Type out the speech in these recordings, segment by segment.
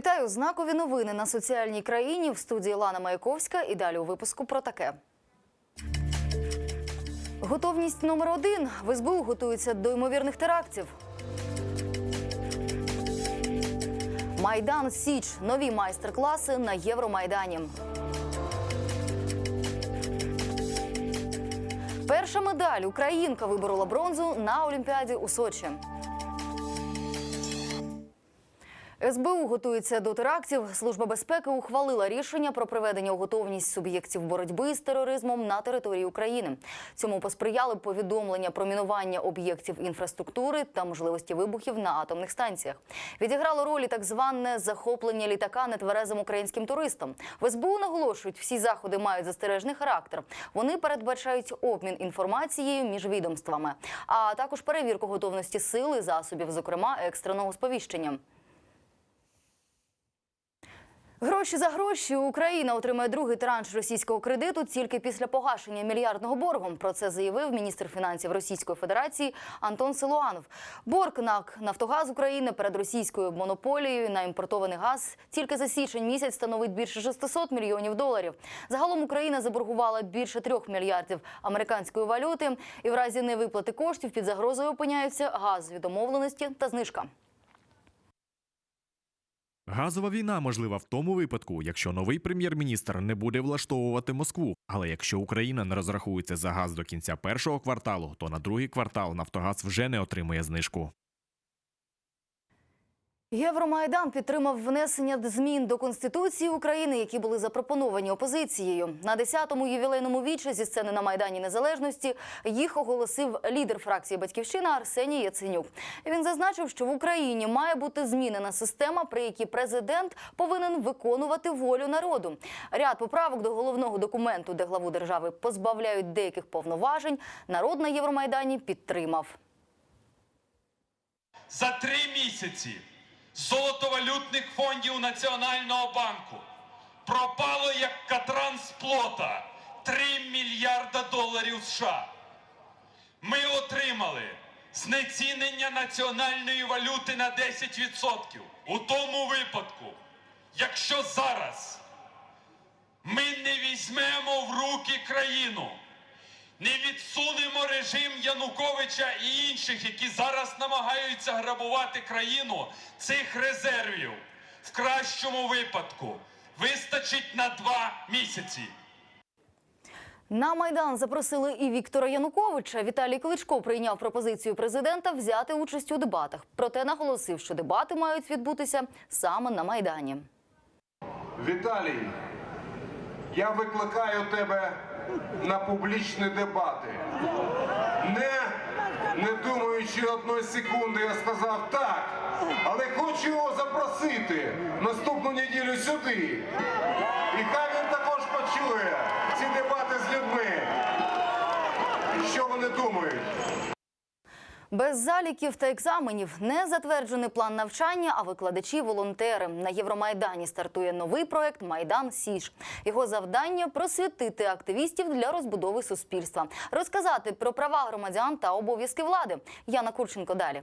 Вітаю знакові новини на соціальній країні в студії Лана Маяковська. І далі у випуску про таке. Готовність номер один. В СБУ готуються до ймовірних терактів. Майдан Січ. Нові майстер-класи на Євромайдані. Перша медаль Українка виборола бронзу на Олімпіаді у Сочі. СБУ готується до терактів. Служба безпеки ухвалила рішення про приведення у готовність суб'єктів боротьби з тероризмом на території України. Цьому посприяли повідомлення про мінування об'єктів інфраструктури та можливості вибухів на атомних станціях. Відіграло роль так зване захоплення літака нетверезим українським туристам. В СБУ наголошують, всі заходи мають застережний характер. Вони передбачають обмін інформацією між відомствами, а також перевірку готовності сил і засобів, зокрема екстреного сповіщення. Гроші за гроші Україна отримає другий транш російського кредиту тільки після погашення мільярдного боргу. Про це заявив міністр фінансів Російської Федерації Антон Силуанов. Борг НАК Нафтогаз України перед російською монополією на імпортований газ тільки за січень місяць становить більше 600 мільйонів доларів. Загалом Україна заборгувала більше трьох мільярдів американської валюти, і в разі невиплати коштів під загрозою опиняються газові домовленості та знижка. Газова війна можлива в тому випадку, якщо новий прем'єр-міністр не буде влаштовувати Москву. Але якщо Україна не розрахується за газ до кінця першого кварталу, то на другий квартал Нафтогаз вже не отримує знижку. Євромайдан підтримав внесення змін до Конституції України, які були запропоновані опозицією. На 10-му ювілейному вічі зі сцени на Майдані Незалежності їх оголосив лідер фракції Батьківщина Арсеній Яценюк. Він зазначив, що в Україні має бути змінена система, при якій президент повинен виконувати волю народу. Ряд поправок до головного документу, де главу держави позбавляють деяких повноважень, народ на Євромайдані підтримав. за три місяці золотовалютних фондів Національного банку пропало як катран з плота 3 мільярда доларів США. Ми отримали знецінення національної валюти на 10%. У тому випадку, якщо зараз ми не візьмемо в руки країну, не відсунемо режим Януковича і інших, які зараз намагаються грабувати країну, цих резервів в кращому випадку вистачить на два місяці. На майдан запросили і Віктора Януковича. Віталій Кличко прийняв пропозицію президента взяти участь у дебатах. Проте наголосив, що дебати мають відбутися саме на майдані. Віталій, я викликаю тебе на публічні дебати. Не, не думаючи одної секунди, я сказав так, але хочу його запросити наступну неділю сюди. І хай він також почує ці дебати з людьми. Що вони думають? Без заліків та екзаменів не затверджений план навчання, а викладачі волонтери. На Євромайдані стартує новий проект Майдан Сіж. Його завдання просвітити активістів для розбудови суспільства, розказати про права громадян та обов'язки влади. Яна Курченко далі.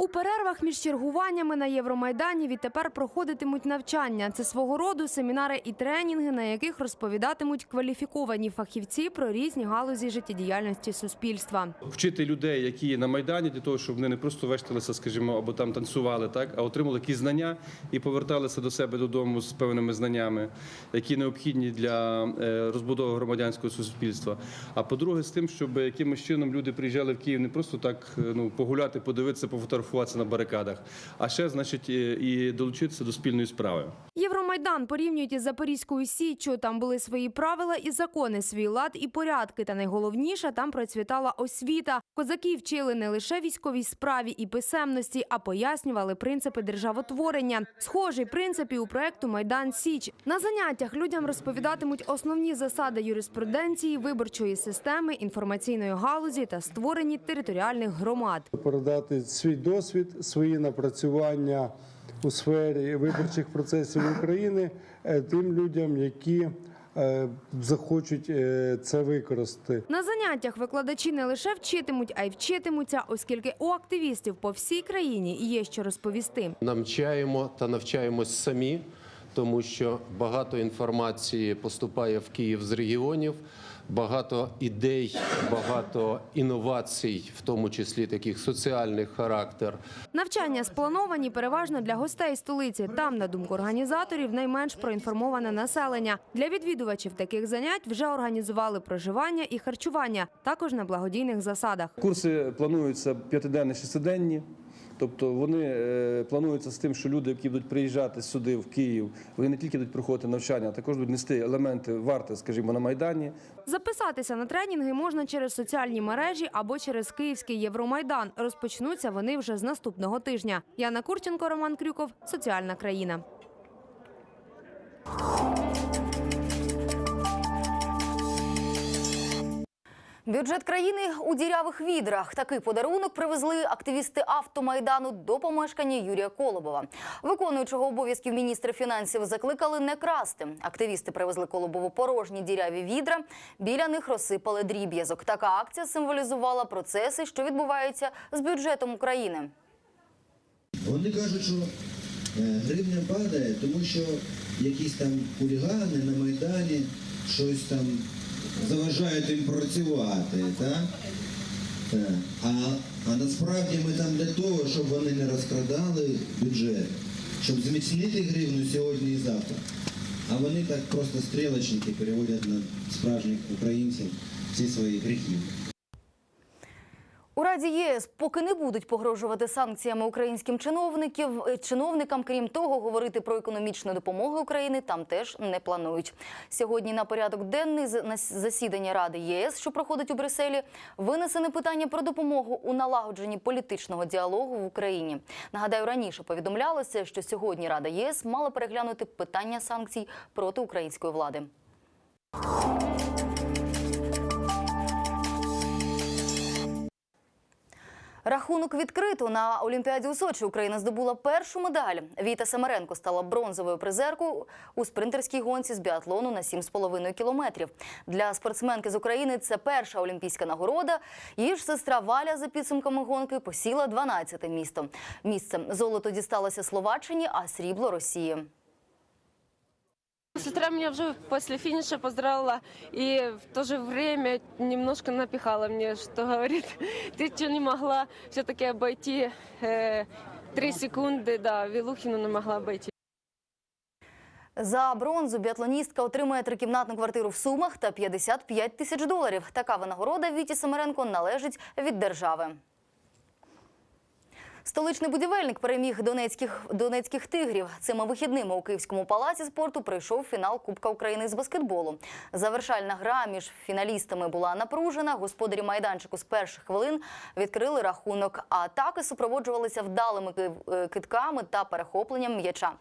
У перервах між чергуваннями на Євромайдані відтепер проходитимуть навчання. Це свого роду семінари і тренінги, на яких розповідатимуть кваліфіковані фахівці про різні галузі життєдіяльності суспільства. вчити людей, які на майдані, для того, щоб вони не просто вешталися, скажімо, або там танцювали, так а отримали якісь знання і поверталися до себе додому з певними знаннями, які необхідні для е, розбудови громадянського суспільства. А по-друге, з тим, щоб якимось чином люди приїжджали в Київ не просто так е, ну погуляти, подивитися, пофотографуватися на барикадах, а ще, значить, і- і долучитися до спільної справи. Євромайдан порівнюють із Запорізькою Січчю. Там були свої правила і закони, свій лад і порядки. Та найголовніше там процвітала освіта. Козаки вчили не лише військовій справі і писемності, а пояснювали принципи державотворення. Схожий принцип і у проекту Майдан Січ. На заняттях людям розповідатимуть основні засади юриспруденції, виборчої системи, інформаційної галузі та створені територіальних громад. передати свій досвід, свої напрацювання у сфері виборчих процесів України е, тим людям, які е, захочуть е, це використати. На заняттях викладачі не лише вчитимуть, а й вчитимуться, оскільки у активістів по всій країні є що розповісти. навчаємо та навчаємось самі, тому що багато інформації поступає в Київ з регіонів, багато ідей, багато інновацій, в тому числі таких соціальних характер. Навчання сплановані переважно для гостей столиці. Там, на думку організаторів, найменш проінформоване населення. Для відвідувачів таких занять вже організували проживання і харчування, також на благодійних засадах. Курси плануються п'ятиденні, шестиденні. Тобто вони е, плануються з тим, що люди, які будуть приїжджати сюди, в Київ, вони не тільки будуть проходити навчання, а також будуть нести елементи варти, скажімо, на Майдані. Записатися на тренінги можна через соціальні мережі або через Київський Євромайдан. Розпочнуться вони вже з наступного тижня. Яна Курченко, Роман Крюков, Соціальна країна. Бюджет країни у дірявих відрах. Такий подарунок привезли активісти автомайдану до помешкання Юрія Колобова. Виконуючого обов'язків міністра фінансів закликали не красти. Активісти привезли Колобову порожні діряві відра. Біля них розсипали дріб'язок. Така акція символізувала процеси, що відбуваються з бюджетом України. Вони кажуть, що е, гривня падає, тому що якісь там хулігани на Майдані щось там заважають їм працювати, так? Так. А, а насправді ми там для того, щоб вони не розкрадали бюджет, щоб зміцнити гривню сьогодні і завтра. А вони так просто стрілочники переводять на справжніх українців всі свої гріхи. У Раді ЄС поки не будуть погрожувати санкціями українським чиновників е, чиновникам. Крім того, говорити про економічну допомогу України там теж не планують. Сьогодні на порядок денний засідання Ради ЄС, що проходить у Брюсселі, винесене питання про допомогу у налагодженні політичного діалогу в Україні. Нагадаю, раніше повідомлялося, що сьогодні Рада ЄС мала переглянути питання санкцій проти української влади. Рахунок відкрито на Олімпіаді у Сочі. Україна здобула першу медаль. Віта Семеренко стала бронзовою призеркою у спринтерській гонці з біатлону на 7,5 кілометрів. Для спортсменки з України це перша олімпійська нагорода. Її ж сестра Валя за підсумками гонки посіла 12 місто. Місце золото дісталося Словаччині, а срібло Росії. Сестра меня уже после финиша поздравила и в то же время немножко напихала мне, что говорит, ты что не могла все-таки обойти э, три секунды, да, Вилухину не могла обойти. За бронзу біатлоністка отримує трикімнатну квартиру в Сумах та 55 тисяч доларів. Така винагорода Віті Семеренко належить від держави. Столичний будівельник переміг донецьких, донецьких тигрів. Цими вихідними у Київському палаці спорту прийшов фінал Кубка України з баскетболу. Завершальна гра між фіналістами була напружена. Господарі майданчику з перших хвилин відкрили рахунок. Атаки супроводжувалися вдалими е, китками та перехопленням м'яча.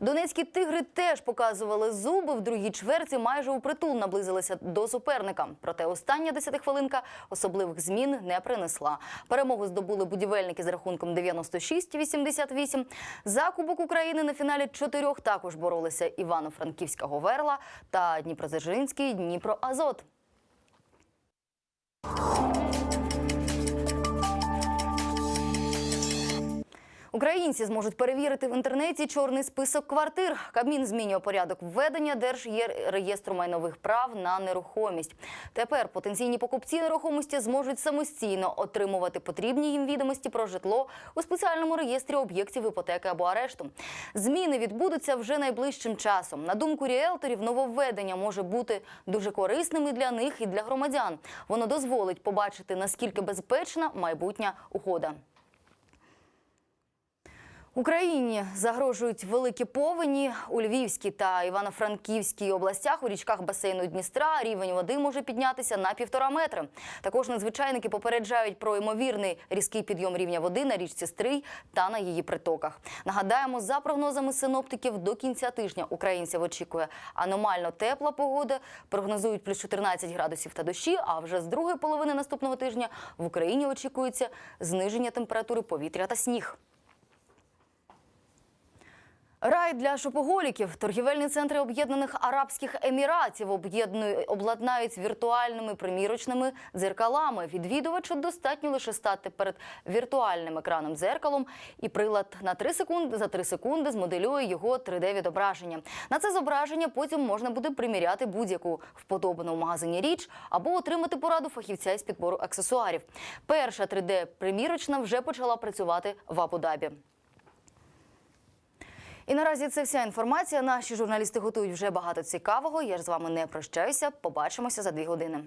Донецькі тигри теж показували зуби. В другій чверті майже упритул наблизилися до суперника. Проте остання десятихвилинка особливих змін не принесла. Перемогу здобули будівельники з рахунком 96-88. За Кубок України на фіналі чотирьох також боролися Івано-Франківська Говерла та Дніпродзержинський Дніпро-Азот. Українці зможуть перевірити в інтернеті чорний список квартир. Кабмін змінює порядок введення Держреєстру майнових прав на нерухомість. Тепер потенційні покупці нерухомості зможуть самостійно отримувати потрібні їм відомості про житло у спеціальному реєстрі об'єктів іпотеки або арешту. Зміни відбудуться вже найближчим часом. На думку ріелторів, нововведення може бути дуже корисним і для них, і для громадян. Воно дозволить побачити наскільки безпечна майбутня угода. Україні загрожують великі повені у Львівській та Івано-Франківській областях. У річках басейну Дністра рівень води може піднятися на півтора метри. Також надзвичайники попереджають про ймовірний різкий підйом рівня води на річці Стрий та на її притоках. Нагадаємо, за прогнозами синоптиків, до кінця тижня українців очікує аномально тепла погода. Прогнозують плюс 14 градусів та дощі. А вже з другої половини наступного тижня в Україні очікується зниження температури повітря та сніг. Рай для шопоголіків. Торгівельні центри Об'єднаних Арабських Еміратів обладнають віртуальними примірочними дзеркалами. Відвідувачу достатньо лише стати перед віртуальним екраном дзеркалом, і прилад на 3 секунди за 3 секунди змоделює його 3D-відображення. На це зображення потім можна буде приміряти будь-яку вподобану в магазині річ або отримати пораду фахівця із підбору аксесуарів. Перша 3D-примірочна вже почала працювати в Абу-Дабі. І наразі це вся інформація. Наші журналісти готують вже багато цікавого. Я ж з вами не прощаюся. Побачимося за дві години.